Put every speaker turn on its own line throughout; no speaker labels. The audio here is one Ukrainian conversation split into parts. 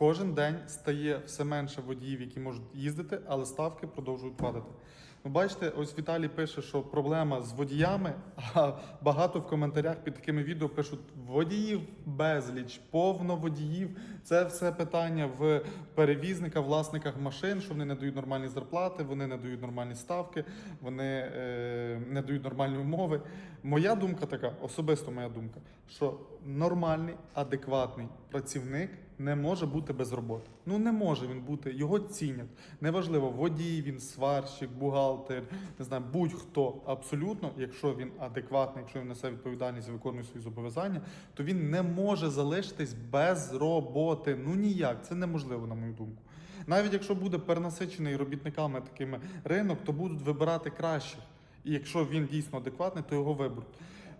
Кожен день стає все менше водіїв, які можуть їздити, але ставки продовжують падати. Ну, бачите, ось Віталій пише, що проблема з водіями, а багато в коментарях під такими відео пишуть водіїв безліч, повно водіїв. Це все питання в перевізника, власниках машин, що вони не дають нормальні зарплати, вони не дають нормальні ставки, вони е, не дають нормальні умови. Моя думка така, особисто моя думка, що нормальний, адекватний працівник не може бути без роботи. Ну не може він бути, його цінять. Неважливо, водій, він сварщик, бухгалтер, не знаю, будь-хто абсолютно, якщо він адекватний, якщо він несе відповідальність виконує свої зобов'язання, то він не може залишитись без роботи. Ну ніяк, це неможливо, на мою думку. Навіть якщо буде перенасичений робітниками такими ринок, то будуть вибирати кращих. І якщо він дійсно адекватний, то його виберуть.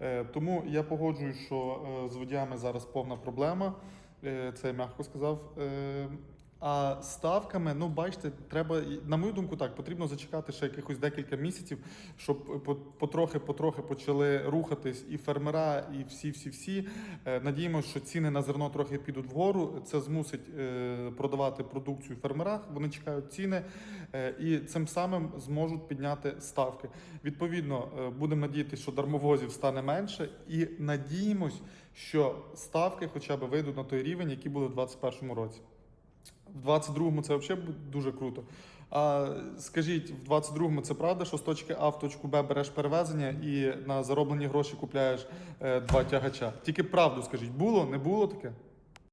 Е, Тому я погоджуюсь, що е, з водіями зараз повна проблема. Е, Це я м'яко сказав. А ставками, ну бачите, треба, на мою думку, так, потрібно зачекати ще якихось декілька місяців, щоб потрохи-потрохи почали рухатись і фермера, і всі-всі-всі. Е, Надіємося, що ціни на зерно трохи підуть вгору. Це змусить е, продавати продукцію фермерах. Вони чекають ціни е, і цим самим зможуть підняти ставки. Відповідно, будемо надіятися, що дармовозів стане менше, і надіємось, що ставки хоча б вийдуть на той рівень, який були в 2021 році. В 22-му це взагалі дуже круто. А скажіть, в 22-му це правда, що з точки А в точку Б береш перевезення і на зароблені гроші купляєш е, два тягача? Тільки правду скажіть, було, не було таке?